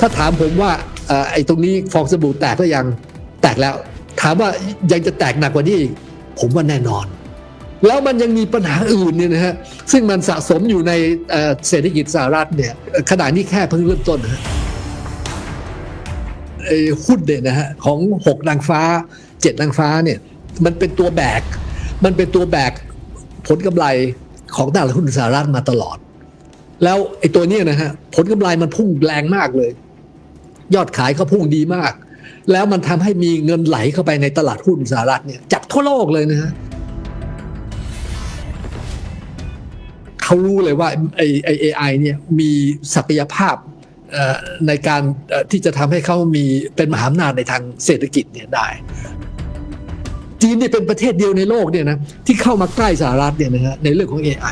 ถ้าถามผมว่าอไอ้ตรงนี้ฟองสบู่แตกก็ยังแตกแล้ว ถามว่ายังจะแตกหนักกว่านี้อีก ผมว่าแน่นอน แล้วมันยังมีปัญหาอื่นเนี่ยนะฮะซึ่งมันสะสมอยู่ในเศรษฐกิจสหรัฐเนี่ยขณะนี้แค่เพิ่งเริ่มต้นนะไอ้หุ้นเนี่ยนะฮะของหกนางฟ้าเจ็ดนางฟ้าเนี่ยมันเป็นตัวแบก มันเป็นตัวแบกผลกำไรของตลาดหุ้นสหรัฐมาตลอด แล้วไอ้ตัวเนี้ยนะฮะผลกำไรมันพุ่งแรงมากเลย ยอดขายก็พุ่งดีมาก แล้วมันทำให้มีเงินไหลเข้าไปในตลาดหุ้นสหรัฐเนี่ยจากทั่วโลกเลยนะฮะเขารู้เลยว่าไอ้ไอ้ AI เนี่ยมีศักยภาพในการที่จะทำให้เขามีเป็นมหาอำนาจในทางเศรษฐกิจเนี่ยได้ จีนเนี่ยเป็นประเทศเดียวในโลกเนี่ยนะที่เข้ามาใกล้สหรัฐเนี่ยนะฮะในเรื่องของ AI